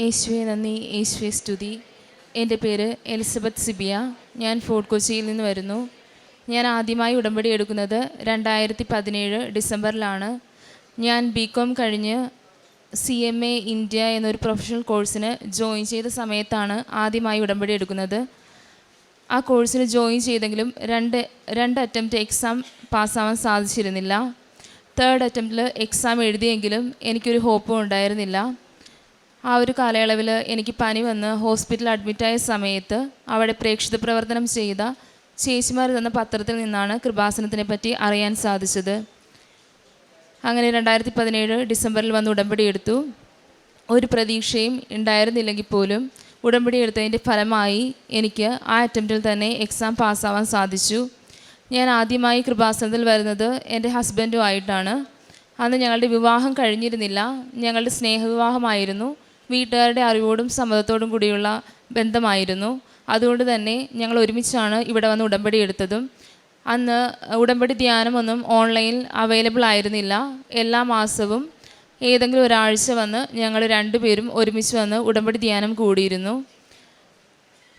യേശുവെ നന്ദി. യേശുവെ സ്തുതി. എന്റെ പേര് എലിസബത്ത് സിബിയ. ഞാൻ ഫോർട്ട് കൊച്ചിയിൽ നിന്ന് വരുന്നു. ഞാൻ ആദ്യമായി ഉടമ്പടി എടുക്കുന്നത് രണ്ടായിരത്തി പതിനേഴ് ഡിസംബറിലാണ്. ഞാൻ ബി കോം കഴിഞ്ഞ് സി എം എ ഇന്ത്യ എന്നൊരു പ്രൊഫഷണൽ കോഴ്സിന് ജോയിൻ ചെയ്ത സമയത്താണ് ആദ്യമായി ഉടമ്പടി എടുക്കുന്നത്. ആ കോഴ്സിന് ജോയിൻ ചെയ്തെങ്കിലും രണ്ട് രണ്ട് അറ്റംപ്റ്റ് എക്സാം പാസ്സാവാൻ സാധിച്ചിരുന്നില്ല. തേർഡ് അറ്റംപ്റ്റിൽ എക്സാം എഴുതിയെങ്കിലും എനിക്കൊരു ഹോപ്പും ഉണ്ടായിരുന്നില്ല. ആ ഒരു കാലയളവിൽ എനിക്ക് പനി വന്ന് ഹോസ്പിറ്റലിൽ അഡ്മിറ്റായ സമയത്ത് അവിടെ പ്രേക്ഷിത പ്രവർത്തനം ചെയ്ത ചേച്ചിമാർ തന്ന പത്രത്തിൽ നിന്നാണ് കൃപാസനത്തിനെ പറ്റി അറിയാൻ സാധിച്ചത്. അങ്ങനെ രണ്ടായിരത്തി പതിനേഴ് ഡിസംബറിൽ വന്ന് ഉടമ്പടി എടുത്തു. ഒരു പ്രതീക്ഷയും ഉണ്ടായിരുന്നില്ലെങ്കിൽ പോലും ഉടമ്പടി എടുത്തതിന്റെ ഫലമായി എനിക്ക് ആ അറ്റംപ്റ്റിൽ തന്നെ എക്സാം പാസ്സാവാൻ സാധിച്ചു. ഞാൻ ആദ്യമായി കൃപാസനത്തിൽ വരുന്നത് എന്റെ ഹസ്ബൻഡുമായിട്ടാണ് അന്ന് ഞങ്ങളുടെ വിവാഹം കഴിഞ്ഞിരുന്നില്ല. ഞങ്ങളുടെ സ്നേഹവിവാഹമായിരുന്നു. വീട്ടുകാരുടെ അറിവോടും സമ്മതത്തോടും കൂടിയുള്ള ബന്ധമായിരുന്നു. അതുകൊണ്ട് തന്നെ ഞങ്ങൾ ഒരുമിച്ചാണ് ഇവിടെ വന്ന് ഉടമ്പടി എടുത്തതും. അന്ന് ഉടമ്പടി ധ്യാനമൊന്നും ഓൺലൈനിൽ അവൈലബിൾ ആയിരുന്നില്ല. എല്ലാ മാസവും ഏതെങ്കിലും ഒരാഴ്ച വന്ന് ഞങ്ങൾ രണ്ടുപേരും ഒരുമിച്ച് വന്ന് ഉടമ്പടി ധ്യാനം കൂടിയിരുന്നു.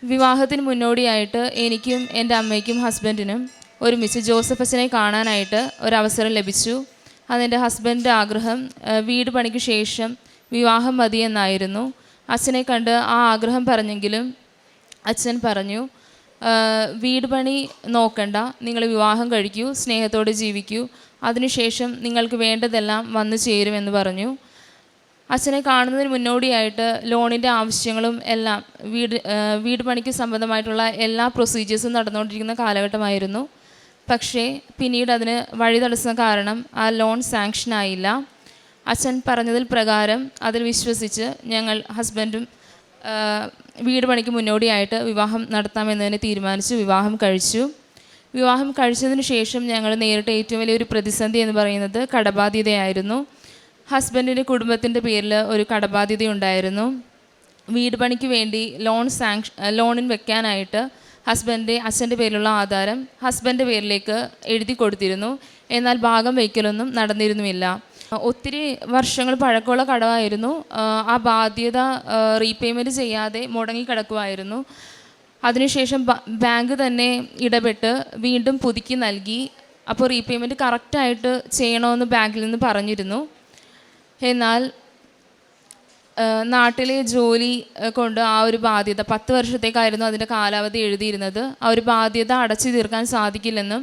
വിവാഹത്തിന് മുന്നോടിയായിട്ട് എനിക്കും എന്റെ അമ്മയ്ക്കും ഹസ്ബൻഡിനും ഒരുമിച്ച് ജോസഫസിനെ കാണാനായിട്ട് ഒരവസരം ലഭിച്ചു. അതെന്റെ ഹസ്ബൻഡിന്റെ ആഗ്രഹം വീട് പണിക്ക് ശേഷം വിവാഹം മതിയെന്നായിരുന്നു. അച്ഛനെ കണ്ട് ആ ആഗ്രഹം പറഞ്ഞെങ്കിലും അച്ഛൻ പറഞ്ഞു വീട് പണി നോക്കണ്ട നിങ്ങൾ വിവാഹം കഴിക്കൂ സ്നേഹത്തോടെ ജീവിക്കൂ അതിനുശേഷം നിങ്ങൾക്ക് വേണ്ടതെല്ലാം വന്നു ചേരുമെന്ന് പറഞ്ഞു. അച്ഛനെ കാണുന്നതിന് മുന്നോടിയായിട്ട് ലോണിന്റെ ആവശ്യങ്ങളും എല്ലാം വീട് വീട് പണിക്ക് സംബന്ധമായിട്ടുള്ള എല്ലാ പ്രൊസീജിയേഴ്സും നടന്നുകൊണ്ടിരിക്കുന്ന കാലഘട്ടമായിരുന്നു. പക്ഷേ പിന്നീട് അതിന് വഴി തടസ്സം കാരണം ആ ലോൺ സാങ്ഷൻ ആയില്ല. അച്ഛൻ പറഞ്ഞതിൽ പ്രകാരം അതിൽ വിശ്വസിച്ച് ഞങ്ങൾ ഹസ്ബൻഡും വീട് പണിക്ക് മുന്നോടിയായിട്ട് വിവാഹം നടത്താമെന്നതിനെ തീരുമാനിച്ചു വിവാഹം കഴിച്ചു. വിവാഹം കഴിച്ചതിന് ശേഷം ഞങ്ങൾ നേരിട്ട ഏറ്റവും വലിയൊരു പ്രതിസന്ധി എന്ന് പറയുന്നത് കടബാധ്യതയായിരുന്നു. ഹസ്ബൻഡിന്റെ കുടുംബത്തിന്റെ പേരിൽ ഒരു കടബാധ്യത ഉണ്ടായിരുന്നു. വീട് പണിക്ക് വേണ്ടി ലോൺ സാങ്ഷ ലോണിന് വെക്കാനായിട്ട് ഹസ്ബൻഡിന്റെ അച്ഛന്റെ പേരിലുള്ള ആധാരം ഹസ്ബൻഡിന്റെ പേരിലേക്ക് എഴുതി കൊടുത്തിരുന്നു. എന്നാൽ ഭാഗം വയ്ക്കലൊന്നും നടന്നിരുന്നുമില്ല. ഒത്തിരി വർഷങ്ങൾ പഴക്കമുള്ള കടമായിരുന്നു. ആ, ബാധ്യത റീപേയ്മെന്റ് ചെയ്യാതെ മുടങ്ങി മുടങ്ങിക്കിടക്കുമായിരുന്നു അതിനുശേഷം ബാങ്ക് തന്നെ ഇടപെട്ട് വീണ്ടും പുതുക്കി നൽകി. അപ്പോൾ റീപേയ്മെന്റ് കറക്റ്റായിട്ട് ചെയ്യണമെന്ന് ബാങ്കിൽ നിന്ന് പറഞ്ഞിരുന്നു. എന്നാൽ നാട്ടിലെ ജോലി കൊണ്ട് ആ ഒരു ബാധ്യത പത്ത് വർഷത്തേക്കായിരുന്നു അതിന്റെ കാലാവധി എഴുതിയിരുന്നത്. ആ ഒരു ബാധ്യത അടച്ചു തീർക്കാൻ സാധിക്കില്ലെന്നും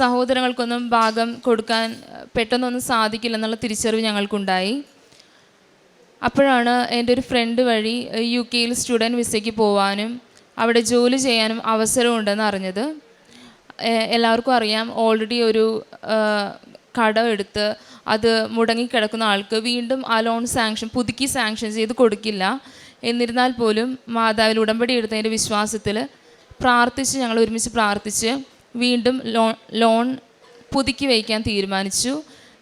സഹോദരങ്ങൾക്കൊന്നും ഭാഗം കൊടുക്കാൻ പെട്ടെന്നൊന്നും സാധിക്കില്ലെന്നുള്ള തിരിച്ചറിവ് ഞങ്ങൾക്കുണ്ടായി. അപ്പോഴാണ് എന്റെ ഒരു ഫ്രണ്ട് വഴി യു കെയിൽ സ്റ്റുഡന്റ് വിസയ്ക്ക് പോവാനും അവിടെ ജോലി ചെയ്യാനും അവസരമുണ്ടെന്ന് അറിഞ്ഞത്. എല്ലാവർക്കും അറിയാം ഓൾറെഡി ഒരു ഏഹ്, കടം എടുത്ത് അത് മുടങ്ങിക്കിടക്കുന്ന ആൾക്ക് വീണ്ടും ആ ലോൺ സാങ്ഷൻ പുതുക്കി സാങ്ഷൻ ചെയ്ത് കൊടുക്കില്ല. എന്നിരുന്നാൽ പോലും മാതാവിൽ ഉടമ്പടി എടുത്തതിന്റെ വിശ്വാസത്തിൽ പ്രാർത്ഥിച്ച് ഞങ്ങൾ ഒരുമിച്ച് പ്രാർത്ഥിച്ച് വീണ്ടും ലോൺ ലോൺ പുതുക്കി വയ്ക്കാൻ തീരുമാനിച്ചു.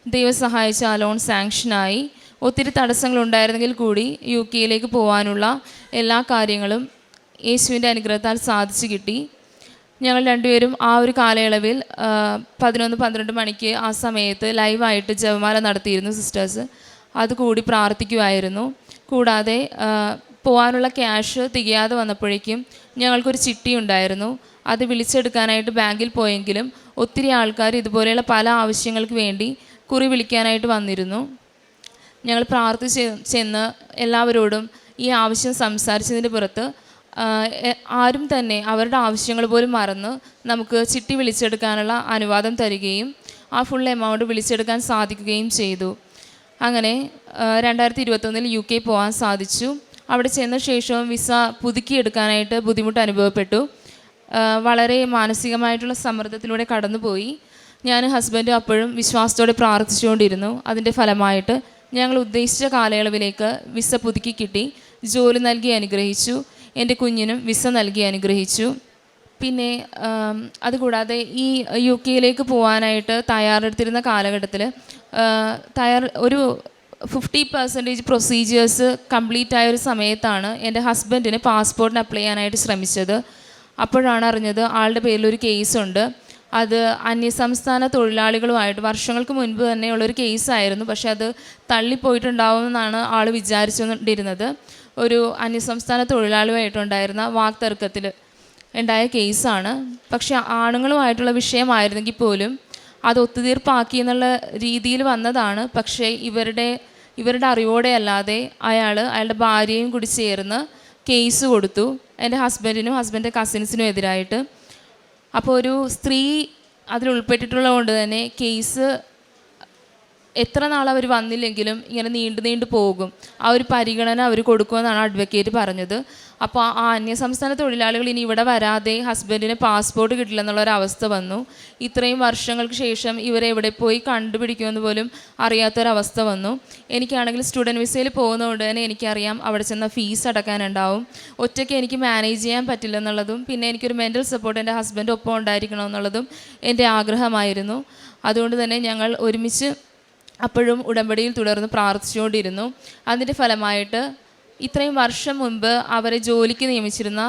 ദൈവം സഹായിച്ച ആ ലോൺ സാങ്ഷനായി ഒത്തിരി തടസ്സങ്ങളുണ്ടായിരുന്നെങ്കിൽ കൂടി യു കെയിലേക്ക് പോകാനുള്ള എല്ലാ കാര്യങ്ങളും യേശുവിന്റെ അനുഗ്രഹത്താൽ സാധിച്ചു കിട്ടി. ഞങ്ങൾ രണ്ടുപേരും ആ ഒരു കാലയളവിൽ പതിനൊന്ന് പന്ത്രണ്ട് മണിക്ക് ആ സമയത്ത് ലൈവായിട്ട് ജപമാല നടത്തിയിരുന്നു സിസ്റ്റേഴ്സ്. അത് കൂടി പ്രാർത്ഥിക്കുമായിരുന്നു കൂടാതെ പോകാനുള്ള ക്യാഷ് തികയാതെ വന്നപ്പോഴേക്കും ഞങ്ങൾക്കൊരു ചിട്ടി ഉണ്ടായിരുന്നു. അത് വിളിച്ചെടുക്കാനായിട്ട് ബാങ്കിൽ പോയെങ്കിലും ഒത്തിരി ആൾക്കാർ ഇതുപോലെയുള്ള പല ആവശ്യങ്ങൾക്ക് വേണ്ടി കുറി വിളിക്കാനായിട്ട് വന്നിരുന്നു. ഞങ്ങൾ പ്രാർത്ഥിച്ച് ചെന്ന് എല്ലാവരോടും ഈ ആവശ്യം സംസാരിച്ചതിന് പുറത്ത് ആരും തന്നെ അവരുടെ ആവശ്യങ്ങൾ പോലും മറന്ന് നമുക്ക് ചിട്ടി വിളിച്ചെടുക്കാനുള്ള അനുവാദം തരികയും ആ ഫുൾ എമൗണ്ട് വിളിച്ചെടുക്കാൻ സാധിക്കുകയും ചെയ്തു. അങ്ങനെ രണ്ടായിരത്തി ഇരുപത്തൊന്നിൽ യു കെ പോകാൻ സാധിച്ചു. അവിടെ ചെന്ന ശേഷവും വിസ പുതുക്കിയെടുക്കാനായിട്ട് ബുദ്ധിമുട്ട് അനുഭവപ്പെട്ടു. വളരെ മാനസികമായിട്ടുള്ള സമ്മർദ്ദത്തിലൂടെ കടന്നുപോയി. ഞാൻ ഹസ്ബൻഡും അപ്പോഴും വിശ്വാസത്തോടെ പ്രാർത്ഥിച്ചുകൊണ്ടിരുന്നു. അതിന്റെ ഫലമായിട്ട് ഞങ്ങൾ ഉദ്ദേശിച്ച കാലയളവിലേക്ക് വിസ പുതുക്കി കിട്ടി. ജോലി നൽകി അനുഗ്രഹിച്ചു. എന്റെ കുഞ്ഞിനും വിസ നൽകി അനുഗ്രഹിച്ചു. പിന്നെ അതുകൂടാതെ ഈ യു കെയിലേക്ക് പോകാനായിട്ട് തയ്യാറെടുത്തിരുന്ന കാലഘട്ടത്തിൽ തയ്യാർ ഒരു ഫിഫ്റ്റി പെർസെന്റേജ് പ്രൊസീജിയേഴ്സ് കംപ്ലീറ്റ് ആയ ഒരു സമയത്താണ് എന്റെ ഹസ്ബൻഡിന് പാസ്പോർട്ടിന് അപ്ലൈ ചെയ്യാനായിട്ട് ശ്രമിച്ചത്. അപ്പോഴാണ് അറിഞ്ഞത് ആളുടെ പേരിൽ ഒരു കേസുണ്ട്. അത് അന്യസംസ്ഥാന തൊഴിലാളികളുമായിട്ട് വർഷങ്ങൾക്ക് മുൻപ് തന്നെയുള്ളൊരു കേസായിരുന്നു. പക്ഷേ അത് തള്ളിപ്പോയിട്ടുണ്ടാവുമെന്നാണ് ആൾ വിചാരിച്ചുകൊണ്ടിരുന്നത്. ഒരു അന്യസംസ്ഥാന തൊഴിലാളിയുമായിട്ടുണ്ടായിരുന്ന വാക്തർക്കത്തിൽ ഉണ്ടായ കേസാണ്. പക്ഷേ ആണുങ്ങളുമായിട്ടുള്ള വിഷയമായിരുന്നെങ്കിൽ പോലും അത് ഒത്തുതീർപ്പാക്കി എന്നുള്ള രീതിയിൽ വന്നതാണ്. പക്ഷേ ഇവരുടെ ഇവരുടെ അറിവോടെ അല്ലാതെ അയാൾ അയാളുടെ ഭാര്യയും കൂടി ചേർന്ന് കേസ് കൊടുത്തു. എന്റെ ഹസ്ബൻഡിനും ഹസ്ബൻഡിന്റെ കസിൻസിനും എതിരായിട്ട്. അപ്പോൾ ഒരു സ്ത്രീ അതിൽ ഉൾപ്പെട്ടിട്ടുള്ളത് കൊണ്ട് തന്നെ കേസ് എത്ര നാൾ അവർ വന്നില്ലെങ്കിലും ഇങ്ങനെ നീണ്ടു നീണ്ടു പോകും. ആ ഒരു പരിഗണന അവർ കൊടുക്കുമെന്നാണ് അഡ്വക്കേറ്റ് പറഞ്ഞത്. അപ്പോൾ ആ അന്യസംസ്ഥാന തൊഴിലാളികൾ ഇനി ഇവിടെ വരാതെ ഹസ്ബൻഡിന് പാസ്പോർട്ട് കിട്ടില്ല എന്നുള്ളൊരവസ്ഥ വന്നു. ഇത്രയും വർഷങ്ങൾക്ക് ശേഷം ഇവരെ എവിടെ പോയി കണ്ടുപിടിക്കുമെന്ന് പോലും അറിയാത്തൊരവസ്ഥ വന്നു. എനിക്കാണെങ്കിൽ സ്റ്റുഡന്റ് വിസയിൽ പോകുന്നതുകൊണ്ട് തന്നെ എനിക്കറിയാം അവിടെ ചെന്ന ഫീസ് അടക്കാനുണ്ടാവും. ഒറ്റയ്ക്ക് എനിക്ക് മാനേജ് ചെയ്യാൻ പറ്റില്ല എന്നുള്ളതും പിന്നെ എനിക്കൊരു മെന്റൽ സപ്പോർട്ട് എന്റെ ഹസ്ബൻഡ് ഒപ്പം ഉണ്ടായിരിക്കണം എന്നുള്ളതും എന്റെ ആഗ്രഹമായിരുന്നു. അതുകൊണ്ട് തന്നെ ഞങ്ങൾ ഒരുമിച്ച് അപ്പോഴും ഉടമ്പടിയിൽ തുടർന്ന് പ്രാർത്ഥിച്ചുകൊണ്ടിരുന്നു. അതിന്റെ ഫലമായിട്ട് ഇത്രയും വർഷം മുൻപ് അവരെ ജോലിക്ക് നിയമിച്ചിരുന്ന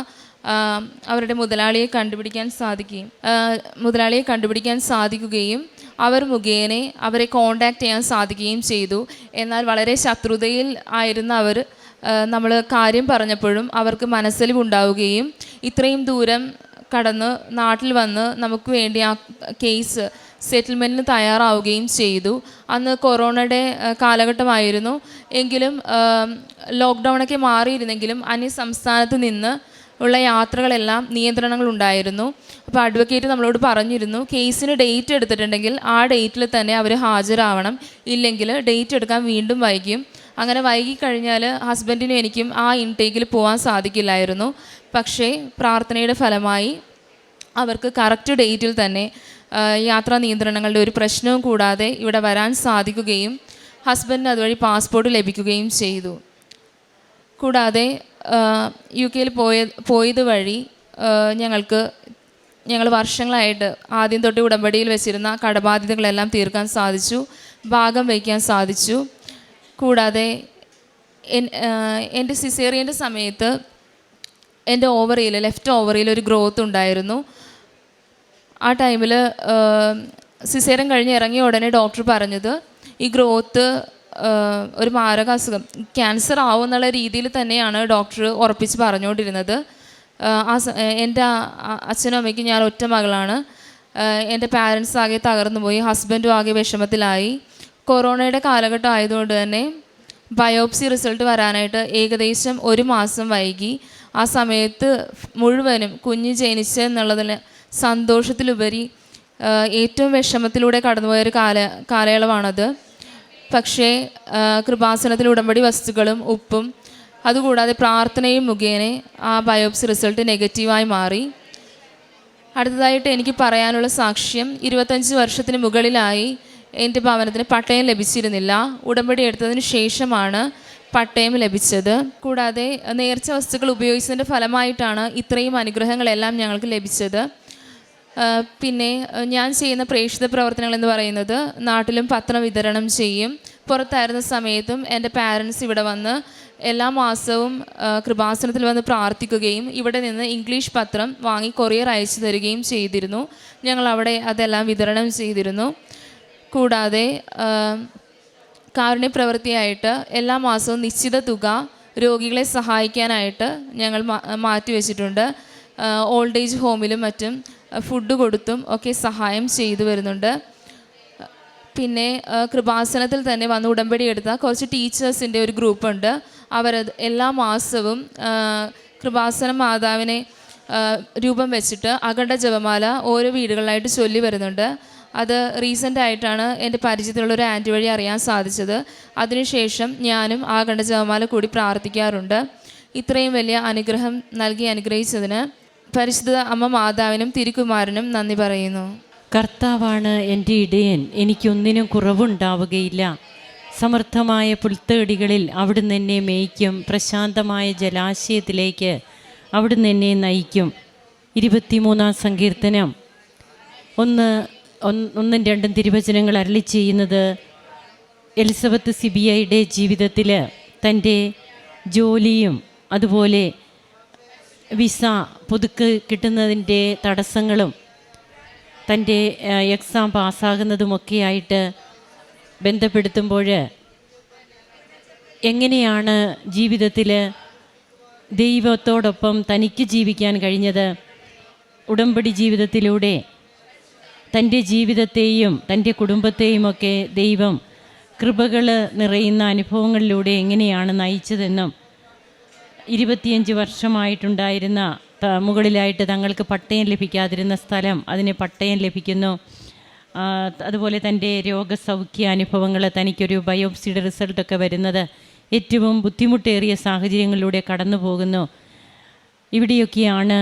അവരുടെ മുതലാളിയെ കണ്ടുപിടിക്കാൻ സാധിക്കുകയും മുതലാളിയെ കണ്ടുപിടിക്കാൻ സാധിക്കുകയും അവർ മുഖേന അവരെ കോണ്ടാക്ട് ചെയ്യാൻ സാധിക്കുകയും ചെയ്തു. എന്നാൽ വളരെ ശത്രുതയിൽ ആയിരുന്ന അവർ നമ്മൾ കാര്യം പറഞ്ഞപ്പോഴും അവർക്ക് മനസ്സലിവുണ്ടാവുകയും ഇത്രയും ദൂരം കടന്ന് നാട്ടിൽ വന്ന് നമുക്ക് വേണ്ടി ആ കേസ് സെറ്റിൽമെന്റിന് തയ്യാറാവുകയും ചെയ്തു. അന്ന് കൊറോണയുടെ കാലഘട്ടമായിരുന്നു. എങ്കിലും ലോക്ക്ഡൗണൊക്കെ മാറിയിരുന്നെങ്കിലും അന്യ സംസ്ഥാനത്ത് നിന്ന് ഉള്ള യാത്രകളെല്ലാം നിയന്ത്രണങ്ങൾ ഉണ്ടായിരുന്നു അപ്പോൾ അഡ്വക്കേറ്റ് നമ്മളോട് പറഞ്ഞിരുന്നു കേസിന് ഡേറ്റ് എടുത്തിട്ടുണ്ടെങ്കിൽ ആ ഡേറ്റിൽ തന്നെ അവർ ഹാജരാവണം. ഇല്ലെങ്കിൽ ഡേറ്റ് എടുക്കാൻ വീണ്ടും വൈകും അങ്ങനെ വൈകിക്കഴിഞ്ഞാൽ ഹസ്ബൻഡിനും എനിക്കും ആ ഇൻടേക്കിൽ പോകാൻ സാധിക്കില്ലായിരുന്നു. പക്ഷേ പ്രാർത്ഥനയുടെ ഫലമായി അവർക്ക് കറക്റ്റ് ഡേറ്റിൽ തന്നെ യാത്രാ നിയന്ത്രണങ്ങളുടെ ഒരു പ്രശ്നവും കൂടാതെ ഇവിടെ വരാൻ സാധിക്കുകയും ഹസ്ബൻഡിന് അതുവഴി പാസ്പോർട്ട് ലഭിക്കുകയും ചെയ്തു. കൂടാതെ യു കെയിൽ പോയ പോയത് വഴി ഞങ്ങൾക്ക് ഞങ്ങൾ വർഷങ്ങളായിട്ട് ആദ്യം തൊട്ട് ഉടമ്പടിയിൽ വെച്ചിരുന്ന കടബാധ്യതകളെല്ലാം തീർക്കാൻ സാധിച്ചു ഭാഗം വയ്ക്കാൻ സാധിച്ചു. കൂടാതെ എന്റെ സിസേറിയന്റെ സമയത്ത് എന്റെ ഓവറിയിൽ ലെഫ്റ്റ് ഓവറിയിൽ ഒരു ഗ്രോത്ത് ഉണ്ടായിരുന്നു. ആ ടൈമിൽ സിസേറിയൻ കഴിഞ്ഞ് ഇറങ്ങിയ ഉടനെ ഡോക്ടർ പറഞ്ഞത് ഈ ഗ്രോത്ത് ഒരു മാരക അസുഖം ക്യാൻസർ ആവും എന്നുള്ള രീതിയിൽ തന്നെയാണ് ഡോക്ടർ ഉറപ്പിച്ച് പറഞ്ഞുകൊണ്ടിരുന്നത്. ആ, എന്റെ അച്ഛനും അമ്മയ്ക്കും ഞാൻ ഒറ്റ മകളാണ്. എന്റെ പാരൻസ് ആകെ തകർന്നു പോയി ഹസ്ബൻഡും ആകെ വിഷമത്തിലായി. കൊറോണയുടെ കാലഘട്ടം ആയതുകൊണ്ട് തന്നെ ബയോപ്സി റിസൾട്ട് വരാനായിട്ട് ഏകദേശം ഒരു മാസം വൈകി. ആ സമയത്ത് മുഴുവനും കുഞ്ഞ് ജനിച്ചെന്നുള്ളതിന് സന്തോഷത്തിലുപരി ഏറ്റവും വിഷമത്തിലൂടെ കടന്നുപോയൊരു കാല കാലയളവാണത്. പക്ഷേ കൃപാസനത്തിൽ ഉടമ്പടി വസ്തുക്കളും ഉപ്പും അതുകൂടാതെ പ്രാർത്ഥനയും മുഖേന ആ ബയോപ്സി റിസൾട്ട് നെഗറ്റീവായി മാറി. അടുത്തതായിട്ട് എനിക്ക് പറയാനുള്ള സാക്ഷ്യം ഇരുപത്തഞ്ച് വർഷത്തിന് മുകളിലായി എന്റെ ഭവനത്തിന് പട്ടയം ലഭിച്ചിരുന്നില്ല. ഉടമ്പടി എടുത്തതിന് ശേഷമാണ് പട്ടയം ലഭിച്ചത്. കൂടാതെ നേർച്ച വസ്തുക്കൾ ഉപയോഗിച്ചതിന്റെ ഫലമായിട്ടാണ് ഇത്രയും അനുഗ്രഹങ്ങളെല്ലാം ഞങ്ങൾക്ക് ലഭിച്ചത്. പിന്നെ ഞാൻ ചെയ്യുന്ന പ്രേക്ഷിത പ്രവർത്തനങ്ങൾ എന്ന് പറയുന്നത് നാട്ടിലും പത്രം വിതരണം ചെയ്യും. പുറത്തായിരുന്ന സമയത്തും എന്റെ പാരൻസ് ഇവിടെ വന്ന് എല്ലാ മാസവും കൃപാസനത്തിൽ വന്ന് പ്രാർത്ഥിക്കുകയും ഇവിടെ നിന്ന് ഇംഗ്ലീഷ് പത്രം വാങ്ങി കൊറിയർ അയച്ചു തരികയും ചെയ്തിരുന്നു. ഞങ്ങൾ അവിടെ അതെല്ലാം വിതരണം ചെയ്തിരുന്നു. കൂടാതെ കാരുണ്യ പ്രവൃത്തിയായിട്ട് എല്ലാ മാസവും നിശ്ചിത തുക രോഗികളെ സഹായിക്കാനായിട്ട് ഞങ്ങൾ മാ- മാറ്റിവെച്ചിട്ടുണ്ട് ഓൾഡ് ഏജ് ഹോമിലും മറ്റും ഫുഡ് കൊടുത്തും ഒക്കെ സഹായം ചെയ്തു വരുന്നുണ്ട്. പിന്നെ കൃപാസനത്തിൽ തന്നെ വന്ന് ഉടമ്പടി എടുത്ത കുറച്ച് ടീച്ചേഴ്സിന്റെ ഒരു ഗ്രൂപ്പുണ്ട്. അവർ എല്ലാ മാസവും കൃപാസന മാതാവിനെ രൂപം വെച്ചിട്ട് അഖണ്ഡ ജപമാല ഓരോ വീടുകളിലായിട്ട് ചൊല്ലി വരുന്നുണ്ട്. അത് റീസെന്റ് ആയിട്ടാണ് എന്റെ പരിചയത്തിലുള്ള ഒരു ആന്റി വഴി അറിയാൻ സാധിച്ചത്. അതിനുശേഷം ഞാനും ആ ജപമാല കൂടി പ്രാർത്ഥിക്കാറുണ്ട്. ഇത്രയും വലിയ അനുഗ്രഹം നൽകി അനുഗ്രഹിച്ചതിന് പരിശുദ്ധ അമ്മ മാതാവിനും തിരുക്കുമാരനും നന്ദി പറയുന്നു. കർത്താവാണ് എന്റെ ഇടയൻ. എനിക്കൊന്നിനും കുറവുണ്ടാവുകയില്ല. സമർത്ഥമായ പുൽത്തേടികളിൽ അവിടുന്ന് എന്നെ മേയ്ക്കും. പ്രശാന്തമായ ജലാശയത്തിലേക്ക് അവിടുന്ന് എന്നെ നയിക്കും. ഇരുപത്തിമൂന്നാം സങ്കീർത്തനം. ഒന്ന് ഒന്ന്- രണ്ടും തിരുവചനങ്ങൾ അരളി ചെയ്യുന്നത് എലിസബത്ത് സിബിയയുടെ ജീവിതത്തിൽ തന്റെ ജോലിയും അതുപോലെ വിസ പുതുക്ക് കിട്ടുന്നതിന്റെ തടസ്സങ്ങളും തന്റെ എക്സാം പാസ്സാകുന്നതുമൊക്കെയായിട്ട് ബന്ധപ്പെടുത്തുമ്പോൾ എങ്ങനെയാണ് ജീവിതത്തിൽ ദൈവത്തോടൊപ്പം തനിക്ക് ജീവിക്കാൻ കഴിഞ്ഞത്? ഉടമ്പടി ജീവിതത്തിലൂടെ തന്റെ ജീവിതത്തെയും തന്റെ കുടുംബത്തെയുമൊക്കെ ദൈവം കൃപകൾ നിറയുന്ന അനുഭവങ്ങളിലൂടെ എങ്ങനെയാണ് നയിച്ചതെന്നും ഇരുപത്തിയഞ്ച് വർഷമായിട്ടുണ്ടായിരുന്ന മുകളിലായിട്ട് തങ്ങൾക്ക് പട്ടയം ലഭിക്കാതിരുന്ന സ്ഥലം അതിന് പട്ടയം ലഭിക്കുന്നു. അതുപോലെ തന്റെ രോഗസൗഖ്യ അനുഭവങ്ങൾ തനിക്കൊരു ബയോപ്സിയുടെ റിസൾട്ടൊക്കെ വരുന്നത് ഏറ്റവും ബുദ്ധിമുട്ടേറിയ സാഹചര്യങ്ങളിലൂടെ കടന്നു പോകുന്നു ഇവിടെയൊക്കെയാണ്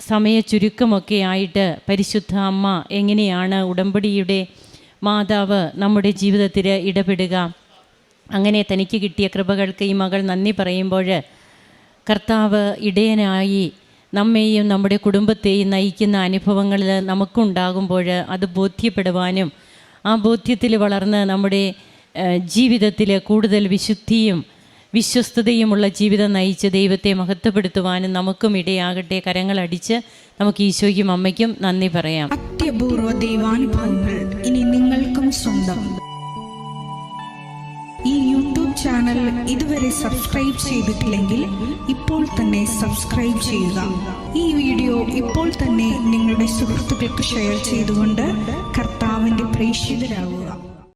സമയ ചുരുക്കമൊക്കെ ആയിട്ട് പരിശുദ്ധ അമ്മ എങ്ങനെയാണ് ഉടമ്പടിയുടെ മാതാവ് നമ്മുടെ ജീവിതത്തിൽ ഇടപെടുക? അങ്ങനെ തനിക്ക് കിട്ടിയ കൃപകൾക്ക് ഈ മകൾ നന്ദി പറയുമ്പോൾ കർത്താവ് ഇടയനായി നമ്മെയും നമ്മുടെ കുടുംബത്തെയും നയിക്കുന്ന അനുഭവങ്ങൾ നമുക്കുണ്ടാകുമ്പോൾ അത് ബോധ്യപ്പെടുവാനും ആ ബോധ്യത്തിൽ വളർന്ന് നമ്മുടെ ജീവിതത്തിൽ കൂടുതൽ വിശുദ്ധിയും വിശ്വസ്തതയുമുള്ള ജീവിതം നയിച്ച് ദൈവത്തെ മഹത്വപ്പെടുത്തുവാനും നമുക്കും ഇടയാകട്ടെ കരങ്ങളടിച്ച് നമുക്ക് ഈശോയ്ക്കും അമ്മയ്ക്കും നന്ദി പറയാം. അത്യപൂർവ ദൈവാനുഭവങ്ങൾ ഇനി നിങ്ങൾക്കും സ്വന്തം. ഈ യൂട്യൂബ് ചാനൽ ഇതുവരെ സബ്സ്ക്രൈബ് ചെയ്തിട്ടില്ലെങ്കിൽ ഇപ്പോൾ തന്നെ സബ്സ്ക്രൈബ് ചെയ്യുക. ഈ വീഡിയോ ഇപ്പോൾ തന്നെ നിങ്ങളുടെ സുഹൃത്തുക്കൾക്ക് ഷെയർ ചെയ്തുകൊണ്ട് കർത്താവിന്റെ പ്രേക്ഷിതരാകുക